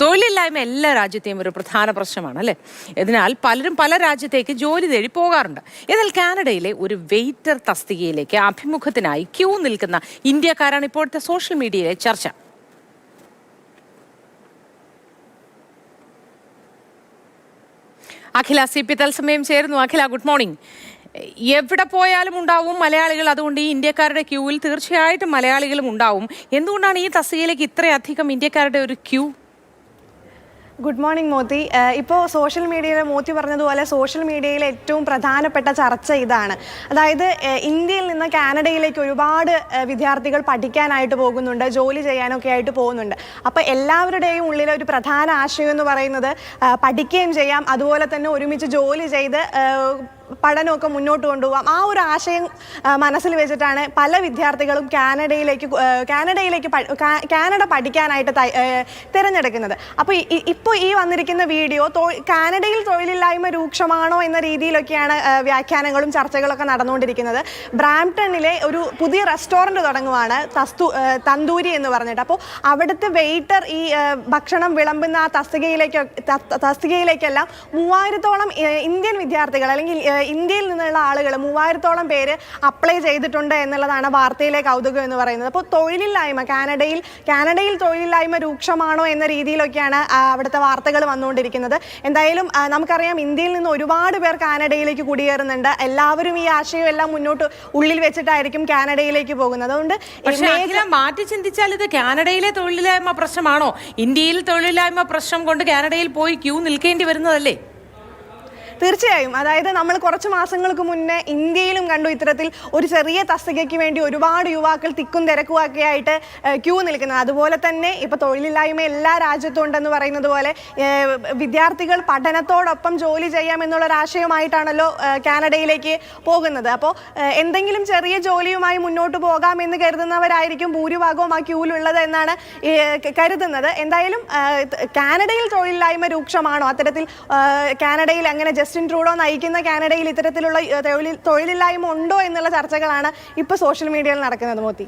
തൊഴിലില്ലായ്മ എല്ലാ രാജ്യത്തെയും ഒരു പ്രധാന പ്രശ്നമാണ് അല്ലേ? അതിനാൽ പലരും പല രാജ്യത്തേക്ക് ജോലി തേടി പോകാറുണ്ട്. എന്നാൽ കാനഡയിലെ ഒരു വെയിറ്റർ തസ്തികയിലേക്ക് അഭിമുഖത്തിനായി ക്യൂ നിൽക്കുന്ന ഇന്ത്യക്കാരാണ് ഇപ്പോഴത്തെ സോഷ്യൽ മീഡിയയിലെ ചർച്ച. അഖില സി പി തത്സമയം ചേരുന്നു. Akhila good morning. എവിടെ പോയാലും ഉണ്ടാവും മലയാളികൾ അതുകൊണ്ട് ഈ ഇന്ത്യക്കാരുടെ ക്യൂവിൽ തീർച്ചയായിട്ടും മലയാളികളും ഉണ്ടാവും. എന്തുകൊണ്ടാണ് ഈ തസ്തികയിലേക്ക് ഇത്രയധികം ഇന്ത്യക്കാരുടെ ഒരു ക്യൂ? Good morning Moti. ഇപ്പോൾ സോഷ്യൽ മീഡിയയിൽ മോത്തി പറഞ്ഞതുപോലെ സോഷ്യൽ മീഡിയയിലെ ഏറ്റവും പ്രധാനപ്പെട്ട ചർച്ച ഇതാണ്. അതായത് ഇന്ത്യയിൽ നിന്ന് കാനഡയിലേക്ക് ഒരുപാട് വിദ്യാർത്ഥികൾ പഠിക്കാനായിട്ട് പോകുന്നുണ്ട് ജോലി ചെയ്യാനൊക്കെ ആയിട്ട് പോകുന്നുണ്ട്. അപ്പോൾ എല്ലാവരുടെയും ഉള്ളിലെ ഒരു പ്രധാന ആശയം എന്ന് പറയുന്നത് പഠിക്കുകയും ചെയ്യാം അതുപോലെ തന്നെ ഒരുമിച്ച് ജോലി ചെയ്ത് പഠനമൊക്കെ മുന്നോട്ട് കൊണ്ടുപോകാം. ആ ഒരു ആശയം മനസ്സിൽ വെച്ചിട്ടാണ് പല വിദ്യാർത്ഥികളും കാനഡയിലേക്ക് കാനഡയിലേക്ക് കാനഡ പഠിക്കാനായിട്ട് തിരഞ്ഞെടുക്കുന്നത്. അപ്പോൾ ഇപ്പോൾ ഈ വന്നിരിക്കുന്ന വീഡിയോ കാനഡയിൽ തൊഴിലില്ലായ്മ രൂക്ഷമാണോ എന്ന രീതിയിലൊക്കെയാണ് വ്യാഖ്യാനങ്ങളും ചർച്ചകളൊക്കെ നടന്നുകൊണ്ടിരിക്കുന്നത്. ബ്രാംപ്ടണിലെ ഒരു പുതിയ റെസ്റ്റോറന്റ് തുടങ്ങുവാണ് തസ്തു തന്തൂരി എന്ന് പറഞ്ഞിട്ട്. അപ്പോൾ അവിടുത്തെ വെയിറ്റർ ഈ ഭക്ഷണം വിളമ്പുന്ന ആ തസ്തികയിലേക്ക് തസ്തികയിലേക്കെല്ലാം മൂവായിരത്തോളം ഇന്ത്യൻ വിദ്യാർത്ഥികൾ അല്ലെങ്കിൽ ഇന്ത്യയിൽ നിന്നുള്ള ആളുകൾ മൂവായിരത്തോളം പേര് അപ്ലൈ ചെയ്തിട്ടുണ്ട് എന്നുള്ളതാണ് വാർത്തയിലെ കൗതുകം എന്ന് പറയുന്നത്. അപ്പോൾ തൊഴിലില്ലായ്മ കാനഡയിൽ കാനഡയിൽ തൊഴിലില്ലായ്മ രൂക്ഷമാണോ എന്ന രീതിയിലൊക്കെയാണ് അവിടുത്തെ വാർത്തകൾ വന്നുകൊണ്ടിരിക്കുന്നത്. എന്തായാലും നമുക്കറിയാം ഇന്ത്യയിൽ നിന്ന് ഒരുപാട് പേർ കാനഡയിലേക്ക് കുടിയേറുന്നുണ്ട്. എല്ലാവരും ഈ ആശയം എല്ലാം മുന്നോട്ട് ഉള്ളിൽ വെച്ചിട്ടായിരിക്കും കാനഡയിലേക്ക് പോകുന്നത്. അതുകൊണ്ട് മാറ്റി ചിന്തിച്ചാൽ ഇത് കാനഡയിലെ തൊഴിലില്ലായ്മ പ്രശ്നമാണോ? ഇന്ത്യയിൽ തൊഴിലില്ലായ്മ പ്രശ്നം കൊണ്ട് കാനഡയിൽ പോയി ക്യൂ നിൽക്കേണ്ടി വരുന്നതല്ലേ? തീർച്ചയായും. അതായത് നമ്മൾ കുറച്ച് മാസങ്ങൾക്ക് മുന്നേ ഇന്ത്യയിലും കണ്ടു ഇത്തരത്തിൽ ഒരു ചെറിയ തസ്തികയ്ക്ക് വേണ്ടി ഒരുപാട് യുവാക്കൾ തിക്കും തിരക്കുമൊക്കെ ആയിട്ട് ക്യൂ നിൽക്കുന്നത്. അതുപോലെ തന്നെ ഇപ്പൊ തൊഴിലില്ലായ്മ എല്ലാ രാജ്യത്തും ഉണ്ടെന്ന് പറയുന്നത് പോലെ വിദ്യാർത്ഥികൾ പഠനത്തോടൊപ്പം ജോലി ചെയ്യാം എന്നുള്ള ഒരു ആശയമായിട്ടാണല്ലോ കാനഡയിലേക്ക് പോകുന്നത്. അപ്പോൾ എന്തെങ്കിലും ചെറിയ ജോലിയുമായി മുന്നോട്ട് പോകാം എന്ന് കരുതുന്നവരായിരിക്കും ഭൂരിഭാഗവും ആ ക്യൂവിലുള്ളത് എന്നാണ് കരുതുന്നത്. എന്തായാലും കാനഡയിൽ തൊഴിലില്ലായ്മ രൂക്ഷമാണോ? അത്തരത്തിൽ കാനഡയിൽ അങ്ങനെ ജസ്റ്റിൻ ട്രൂഡോ നയിക്കുന്ന കാനഡയിൽ ഇത്തരത്തിലുള്ള തൊഴിലില്ലായ്മ ഉണ്ടോ എന്നുള്ള ചർച്ചകളാണ് ഇപ്പോൾ സോഷ്യൽ മീഡിയയിൽ നടക്കുന്നത് മോത്തി